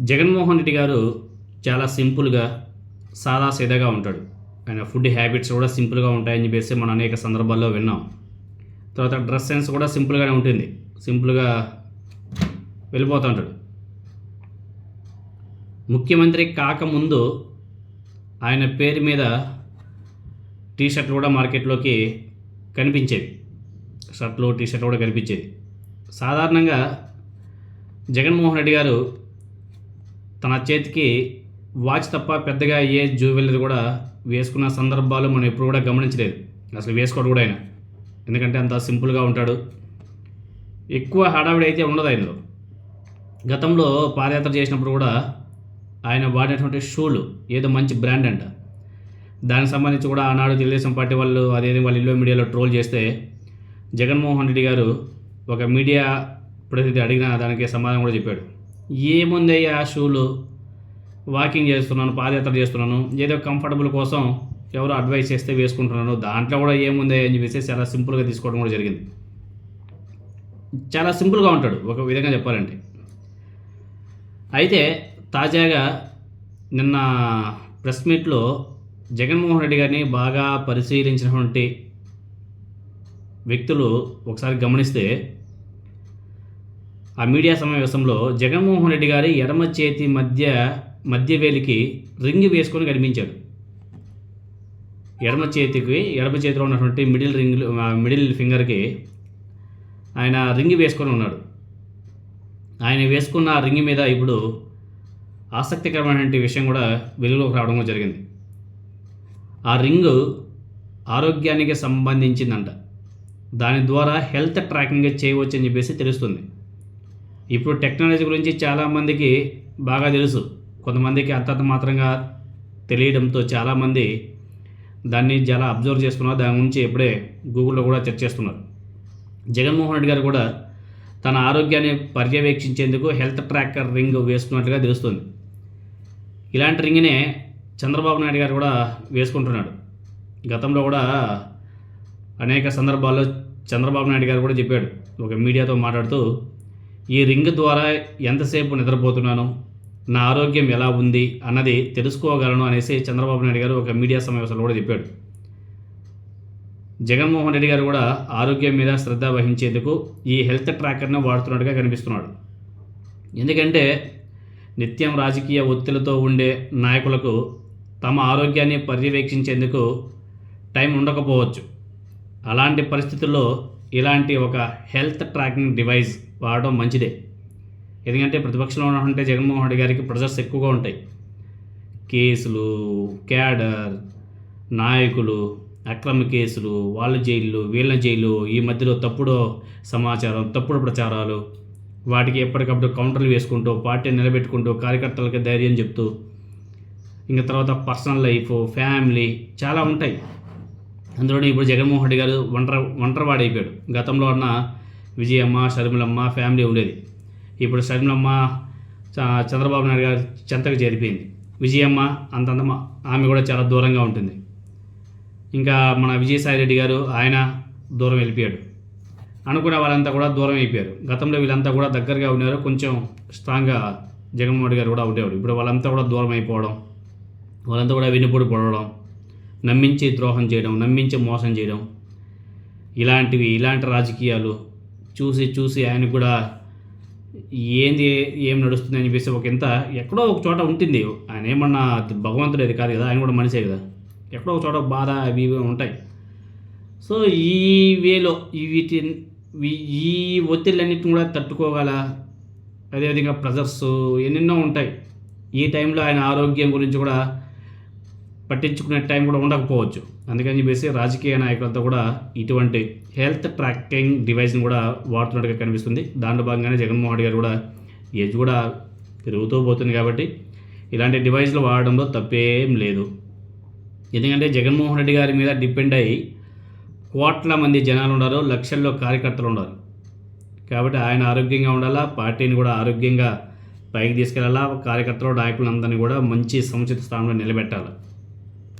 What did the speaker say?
జగన్మోహన్ రెడ్డి గారు చాలా సింపుల్గా సాదా సీదాగా ఉంటాడు. ఆయన ఫుడ్ హ్యాబిట్స్ కూడా సింపుల్గా ఉంటాయని చెప్పేసి మనం అనేక సందర్భాల్లో విన్నాం. తర్వాత డ్రెస్ సెన్స్ కూడా సింపుల్గానే ఉంటుంది. సింపుల్గా వెళ్ళిపోతూ ఉంటాడు. ముఖ్యమంత్రి కాకముందు ఆయన పేరు మీద టీ షర్ట్లు కూడా మార్కెట్లోకి కనిపించేవి. షర్ట్లు టీ షర్ట్లు కూడా కనిపించేది సాధారణంగా జగన్మోహన్ రెడ్డి గారు తన చేతికి వాచ్ తప్ప పెద్దగా ఏ జ్యువెలరీ కూడా వేసుకున్న సందర్భాలు మనం ఎప్పుడు కూడా గమనించలేదు. అసలు వేసుకోవడం కూడా ఆయన. ఎందుకంటే అంత సింపుల్గా ఉంటాడు. ఎక్కువ హడావిడి అయితే ఉండదు ఆయనలో. గతంలో పాదయాత్ర చేసినప్పుడు కూడా ఆయన వాడినటువంటి షూలు ఏదో మంచి బ్రాండ్ అంట. దానికి సంబంధించి కూడా ఆనాడు తెలుగుదేశం పార్టీ వాళ్ళు అదేదో వాళ్ళు ఇల్లు మీడియాలో ట్రోల్ చేస్తే జగన్మోహన్ రెడ్డి గారు ఒక మీడియా ప్రతినిధి అడిగిన దానికి సమాధానం కూడా చెప్పాడు. ఏముందయ్యా ఆ షూలు? వాకింగ్ చేస్తున్నాను పాదయాత్ర చేస్తున్నాను. ఏదో కంఫర్టబుల్ కోసం ఎవరు అడ్వైస్ చేస్తే వేసుకుంటున్నాను. దాంట్లో కూడా ఏముంది అని చెప్పేసి చాలా సింపుల్గా తీసుకోవడం కూడా జరిగింది. చాలా సింపుల్గా ఉంటాడు ఒక విధంగా చెప్పాలంటే. అయితే తాజాగా నిన్న ప్రెస్ మీట్లో జగన్మోహన్ రెడ్డి గారిని బాగా పరిశీలించినటువంటి వ్యక్తులు ఒకసారి గమనిస్తే ఆ మీడియా సమావేశంలో జగన్మోహన్ రెడ్డి గారి ఎడమ చేతి మధ్య మధ్య వేలికి రింగ్ వేసుకొని కనిపించాడు. ఎడమ చేతికి ఎడమ చేతిలో ఉన్నటువంటి మిడిల్ రింగ్ మిడిల్ ఫింగర్కి ఆయన రింగ్ వేసుకొని ఉన్నాడు. ఆయన వేసుకున్న ఆ రింగ్ మీద ఇప్పుడు ఆసక్తికరమైనటువంటి విషయం కూడా వెలుగులోకి రావడం జరిగింది. ఆ రింగ్ ఆరోగ్యానికి సంబంధించిందంట. దాని ద్వారా హెల్త్ ట్రాకింగ్ చేయవచ్చు అని చెప్పేసి తెలుస్తుంది. ఇప్పుడు టెక్నాలజీ గురించి చాలామందికి బాగా తెలుసు. కొంతమందికి అంతంత మాత్రంగా తెలియడంతో చాలామంది దాన్ని చాలా అబ్జర్వ్ చేసుకున్నారు దాని గురించి ఇప్పుడే గూగుల్లో కూడా చర్చ చేస్తున్నారు. జగన్మోహన్ రెడ్డి గారు కూడా తన ఆరోగ్యాన్ని పర్యవేక్షించేందుకు హెల్త్ ట్రాకర్ రింగ్ వేసుకున్నట్లుగా తెలుస్తుంది. ఇలాంటి రింగ్నే చంద్రబాబు నాయుడు గారు కూడా వేసుకుంటున్నాడు. గతంలో కూడా అనేక సందర్భాల్లో చంద్రబాబు నాయుడు గారు కూడా చెప్పాడు. ఒక మీడియాతో మాట్లాడుతూ ఈ రింగ్ ద్వారా ఎంతసేపు నిద్రపోతున్నాను? నా ఆరోగ్యం ఎలా ఉంది అన్నది తెలుసుకోగలను అనేసి చంద్రబాబు నాయుడు గారు ఒక మీడియా సమావేశంలో కూడా చెప్పాడు. జగన్మోహన్ రెడ్డి గారు కూడా ఆరోగ్యం మీద శ్రద్ధ వహించేందుకు ఈ హెల్త్ ట్రాకర్ను వాడుతున్నట్టుగా కనిపిస్తున్నాడు. ఎందుకంటే నిత్యం రాజకీయ ఒత్తిడితో ఉండే నాయకులకు తమ ఆరోగ్యాన్ని పర్యవేక్షించేందుకు టైం ఉండకపోవచ్చు. అలాంటి పరిస్థితుల్లో ఇలాంటి ఒక హెల్త్ ట్రాకింగ్ డివైస్ వాడడం మంచిదే. ఎందుకంటే ప్రతిపక్షంలో ఉన్నటువంటి జగన్మోహన్ రెడ్డి గారికి ప్రెజర్స్ ఎక్కువగా ఉంటాయి. కేసులు క్యాడర్ నాయకులు అక్రమ కేసులు వాళ్ళ జైళ్ళు వీళ్ళ జైలు ఈ మధ్యలో తప్పుడు సమాచారం తప్పుడు ప్రచారాలు వాటికి ఎప్పటికప్పుడు కౌంటర్లు వేసుకుంటూ పార్టీని నిలబెట్టుకుంటూ కార్యకర్తలకి ధైర్యం చెప్తూ ఇంకా తర్వాత పర్సనల్ లైఫ్ ఫ్యామిలీ చాలా ఉంటాయి. అందులోనే ఇప్పుడు జగన్మోహన్ రెడ్డి గారు ఒంటరి ఒంటరివాడు వాడైపోయాడు గతంలో ఉన్న విజయమ్మ షర్మిలమ్మ ఫ్యామిలీ ఉండేది. ఇప్పుడు షర్మిలమ్మ చ- చంద్రబాబు నాయుడు గారు చెంతకు చేరిపోయింది. విజయమ్మ అంతంత మా- ఆమె కూడా చాలా దూరంగా ఉంటుంది. ఇంకా మన విజయసాయి రెడ్డి గారు ఆయన దూరం వెళ్ళిపోయాడు. అనుకున్న వాళ్ళంతా కూడా దూరం అయిపోయారు. గతంలో వీళ్ళంతా కూడా దగ్గరగా ఉన్నారు. కొంచెం స్ట్రాంగ్గా జగన్మోహన్ రెడ్డి గారు కూడా ఉండేవాడు. ఇప్పుడు వాళ్ళంతా కూడా దూరం అయిపోవడం వాళ్ళంతా కూడా వెన్నుపోటు పడవడం నమ్మించి ద్రోహం చేయడం నమ్మించి మోసం చేయడం ఇలాంటివి ఇలాంటి రాజకీయాలు చూసి చూసి ఆయన కూడా ఏంది ఏం నడుస్తుంది అని చెప్పేసి ఒక ఇంత ఎక్కడో ఒక చోట ఉంటుంది. ఆయన ఏమన్నా భగవంతుడు అది కాదు కదా ఆయన కూడా మనిషే కదా. ఎక్కడో ఒక చోట బాధ అవి ఇవి ఉంటాయి. సో ఈ వేలో ఈ వీటి ఈ ఒత్తిళ్ళన్నిటిని కూడా తట్టుకోగల అదేవిధంగా ప్రెజర్స్ ఎన్నెన్నో ఉంటాయి. ఈ టైంలో ఆయన ఆరోగ్యం గురించి కూడా పట్టించుకునే టైం కూడా ఉండకపోవచ్చు. అందుకని చెప్పేసి రాజకీయ నాయకులతో కూడా ఇటువంటి హెల్త్ ట్రాకింగ్ డివైస్ని కూడా వాడుతున్నట్టుగా కనిపిస్తుంది. దాంట్లో భాగంగానే జగన్మోహన్ రెడ్డి గారు కూడా ఏజ్ కూడా పెరుగుతూ పోతుంది కాబట్టి ఇలాంటి డివైస్లు వాడడంలో తప్పేం లేదు. ఎందుకంటే జగన్మోహన్ రెడ్డి గారి మీద డిపెండ్ అయ్యి కోట్ల మంది జనాలు ఉన్నారు లక్షల్లో కార్యకర్తలు ఉన్నారు. కాబట్టి ఆయన ఆరోగ్యంగా ఉండాలా పార్టీని కూడా ఆరోగ్యంగా పైకి తీసుకెళ్ళాలా కార్యకర్తలు నాయకులందరినీ కూడా మంచి సముచిత స్థానంలో నిలబెట్టాలి?